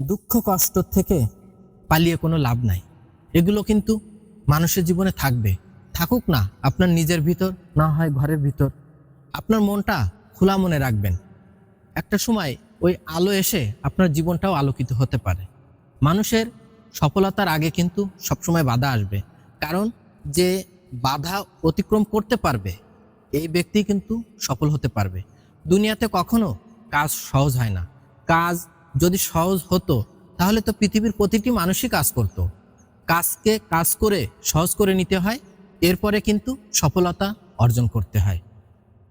দুঃখ, কষ্ট থেকে পালিয়ে কোনো লাভ নাই। এগুলো কিন্তু মানুষের জীবনে থাকবে। থাকুক না, আপনার নিজের ভিতর, না হয় ঘরের ভিতর, আপনার মনটা খোলা মনে রাখবেন। একটা সময় ওই আলো এসে আপনার জীবনটাও আলোকিত হতে পারে। মানুষের সফলতার আগে কিন্তু সবসময় বাধা আসবে। কারণ যে বাধা অতিক্রম করতে পারবে, এই ব্যক্তি কিন্তু সফল হতে পারবে। দুনিয়াতে কখনো কাজ সহজ হয় না। কাজ যদি সহজ হতো, তাহলে তো পৃথিবীর প্রতিটি মানুষই কাজ করত। কাজকে কাজ করে সহজ করে নিতে হয়, এরপরে কিন্তু সফলতা অর্জন করতে হয়।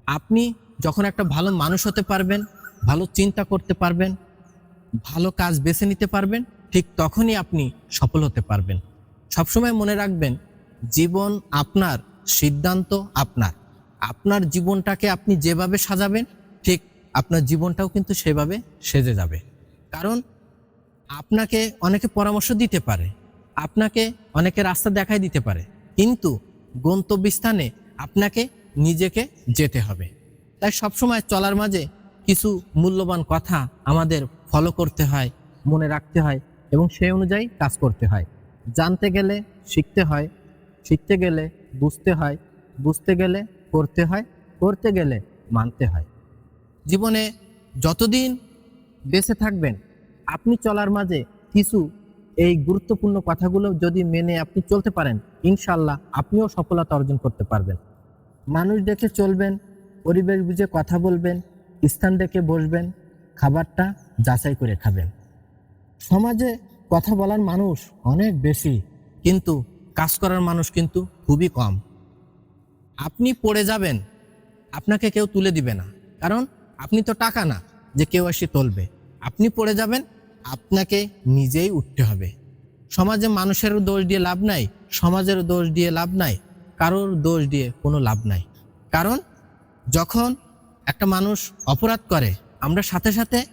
আপনি যখন একটা ভালো মানুষ হতে পারবেন, ভালো চিন্তা করতে পারবেন, ভালো কাজ বেছে নিতে পারবেন, ঠিক তখনই আপনি সফল হতে পারবেন। সবসময় মনে রাখবেন, জীবন আপনার, সিদ্ধান্ত আপনার। আপনার জীবনটাকে আপনি যেভাবে সাজাবেন, ঠিক আপনার জীবনটাও কিন্তু সেভাবে সেজে যাবে। কারণ আপনাকে অনেকে পরামর্শ দিতে পারে, আপনাকে অনেকে রাস্তা দেখাই দিতে পারে, কিন্তু গন্তব্যস্থানে আপনাকে নিজেকে যেতে হবে। তাই সবসময় চলার মাঝে কিছু মূল্যবান কথা আমাদের ফলো করতে হয়, মনে রাখতে হয় এবং সেই অনুযায়ী কাজ করতে হয়। জানতে গেলে শিখতে হয়, শিখতে গেলে বুঝতে হয়, বুঝতে গেলে করতে হয়, করতে গেলে মানতে হয়। জীবনে যতদিন বেঁচে থাকবেন। আপনি চলার মাঝে কিছু এই গুরুত্বপূর্ণ কথাগুলো যদি মেনে আপনি চলতে পারেন ইনশাল্লাহ আপনিও সফলতা অর্জন করতে পারবেন। মানুষ দেখে চলবেন, পরিবেশ বুঝে কথা বলবেন, স্থান দেখে বসবেন, খাবারটা যাচাই করে খাবেন। সমাজে কথা বলার মানুষ অনেক বেশি, কিন্তু কাজ করার মানুষ কিন্তু খুবই কম। আপনি পড়ে যাবেন, আপনাকে কেউ তুলে দিবে না, কারণ আপনি তো টাকা না। যে কেউ এসে তুলবে। আপনি পড়ে যাবেন, আপনাকে নিজেই উঠতে হবে। সমাজে মানুষের দোষ দিয়ে লাভ নাই, সমাজের দোষ দিয়ে লাভ নাই, কারোর দোষ দিয়ে কোনো লাভ নাই। কারণ যখন একটা মানুষ অপরাধ করে, আমরা সাথে সাথে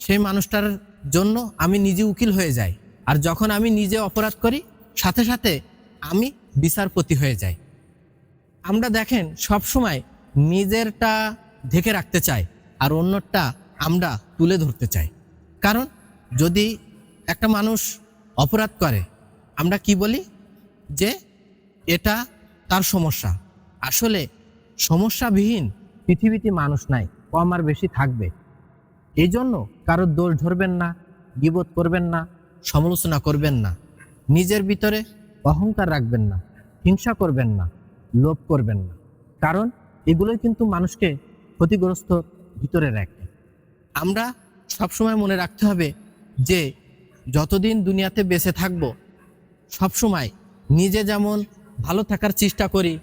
সেই মানুষটার জন্য আমি নিজে উকিল হয়ে যাই। আর যখন আমি নিজে অপরাধ করি, সাথে সাথে আমি বিচারপতি হয়ে যাই। আমরা দেখেন সব সময় নিজেরটা ঢেকে রাখতে চাই। আর অন্যটা আমরা তুলে ধরতে চাই। কারণ যদি একটা মানুষ অপরাধ করে, আমরা কি বলি? যে এটা তার সমস্যা। আসলে সমস্যাবিহীন পৃথিবীতে মানুষ নাই, কম আর বেশি থাকবে। এই জন্য কারোর দোষ ধরবেন না, গিবোধ করবেন না, সমালোচনা করবেন না। নিজের ভিতরে অহংকার রাখবেন না, হিংসা করবেন না, লোভ করবেন না। কারণ এগুলোই কিন্তু মানুষকে ক্ষতিগ্রস্ত ভিতরে রাখে আমরা সবসময় মনে রাখতে হবে যে যতদিন দুনিয়াতে বেঁচে থাকব, সবসময় নিজে যেমন ভালো থাকার চেষ্টা করি,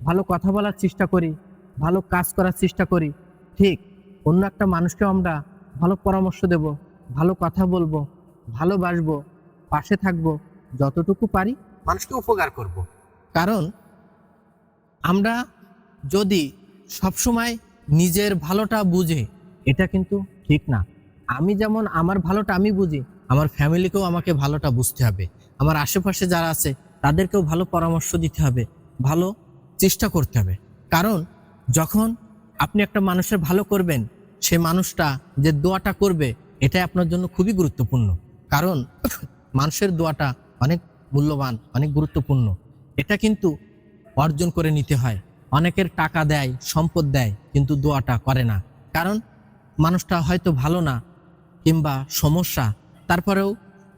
ভালো কথা বলার চেষ্টা করি, ভালো কাজ করার চেষ্টা করি, ঠিক অন্য একটা মানুষকে আমরা ভালো পরামর্শ দেব, ভালো কথা বলব, ভালোবাসবো, পাশে থাকব, যতটুকু পারি মানুষকে উপকার করব। কারণ আমরা যদি সবসময় নিজের ভালোটা বুঝে, এটা কিন্তু ঠিক না। আমি যেমন আমার ভালোটা আমি বুঝি, আমার ফ্যামিলিকেও আমাকে ভালোটা বুঝতে হবে। আমার আশেপাশে যারা আছে, তাদেরকেও ভালো পরামর্শ দিতে হবে, ভালো চেষ্টা করতে হবে। কারণ, যখন আপনি একটা মানুষের ভালো করবেন, সে মানুষটা যে দোয়াটা করবে, এটাই আপনার জন্য খুবই গুরুত্বপূর্ণ। কারণ, মানুষের দোয়াটা অনেক মূল্যবান, অনেক গুরুত্বপূর্ণ। এটা কিন্তু অর্জন করে নিতে হয়। অনেকের টাকা দেয়, সম্পদ দেয়, কিন্তু দোয়াটা করে না। কারণ মানুষটা হয়তো ভালো না কিংবা সমস্যা। তারপরেও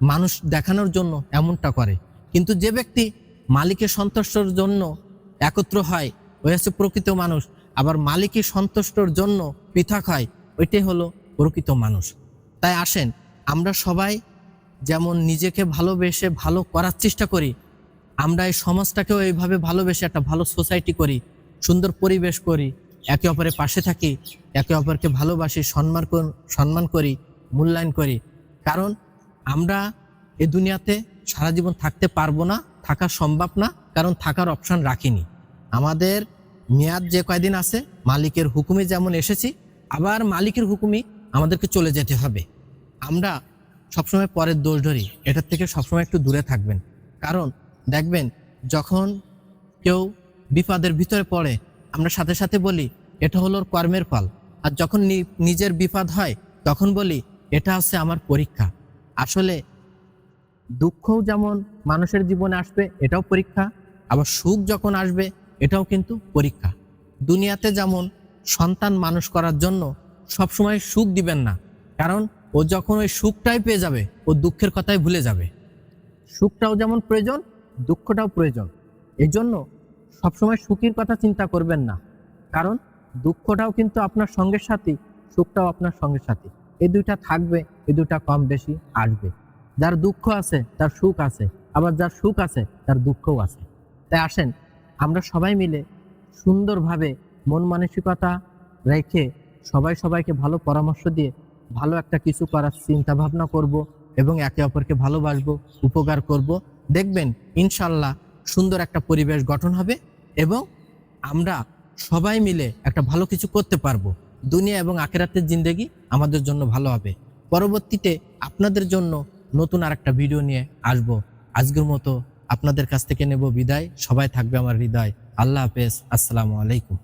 মানুষ দেখানোর জন্য এমনটা করে। কিন্তু যে ব্যক্তি মালিকের সন্তুষ্টর জন্য একত্র হয়, ওই হচ্ছে প্রকৃত মানুষ। আবার মালিকের সন্তুষ্টর জন্য পৃথক হয়, ওইটাই হলো প্রকৃত মানুষ। তাই আসেন, আমরা সবাই যেমন নিজেকে ভালোবেসে ভালো করার চেষ্টা করি, আমরা এই সমাজটাকেও এইভাবে ভালোবেসে একটা ভালো সোসাইটি করি। সুন্দর পরিবেশ করি, একে অপরের পাশে থাকি, একে অপরকে ভালোবাসি, সম্মান সম্মান করি, মূল্যায়ন করি। কারণ আমরা এ দুনিয়াতে সারা জীবন থাকতে পারব না, থাকা সম্ভব না, কারণ থাকার অপশন রাখিনি। আমাদের মেয়াদ যে কয়দিন আছে, মালিকের হুকুমে যেমন এসেছি, আবার মালিকের হুকুমই আমাদেরকে চলে যেতে হবে। আমরা সবসময় পরের দোষ ধরি, এটার থেকে সবসময় একটু দূরে থাকবেন। কারণ দেখবেন, যখন কেউ বিপদের ভিতরে পড়ে। আমরা সাথে সাথে বলি, এটা হলো কর্মের ফল। আর যখন নিজের বিপদ হয়, তখন বলি, এটা হচ্ছে আমার পরীক্ষা। আসলে দুঃখও যেমন মানুষের জীবনে আসবে, এটাও পরীক্ষা। আবার সুখ যখন আসবে, এটাও কিন্তু পরীক্ষা। দুনিয়াতে যেমন সন্তান মানুষ করার জন্য সবসময় সুখ দিবেন না, কারণ ও যখন ওই সুখটাই পেয়ে যাবে, ও দুঃখের কথাই ভুলে যাবে। সুখটাও যেমন প্রয়োজন, দুঃখটাও প্রয়োজন। এই জন্য সবসময় সুখের কথা চিন্তা করবেন না। কারণ দুঃখটাও কিন্তু আপনার সঙ্গের সাথী, সুখটাও আপনার সঙ্গের সাথী। এই দুইটা থাকবে, এই দুইটা কম বেশি আসবে। যার দুঃখ আছে, তার সুখ আছে। আবার যার সুখ আছে, তার দুঃখও আছে। তাই আসেন, আমরা সবাই মিলে সুন্দরভাবে মন মানসিকতা রেখে সবাই সবাইকে ভালো পরামর্শ দিয়ে ভালো একটা কিছু করার চিন্তা ভাবনা করব এবং একে অপরকে ভালোবাসবো, উপকার করব। দেখবেন, ইনশাল্লাহ সুন্দর একটা পরিবেশ গঠন হবে এবং আমরা সবাই মিলে একটা ভালো কিছু করতে পারব। দুনিয়া এবং আখেরাতের জিন্দেগি আমাদের জন্য ভালো হবে। পরবর্তীতে আপনাদের জন্য নতুন আর একটা ভিডিও নিয়ে আসব। আজকের মতো আপনাদের কাছ থেকে নেব বিদায়। সবাই থাকবে আমার হৃদয়। আল্লাহ হাফেজ। আসসালামু আলাইকুম।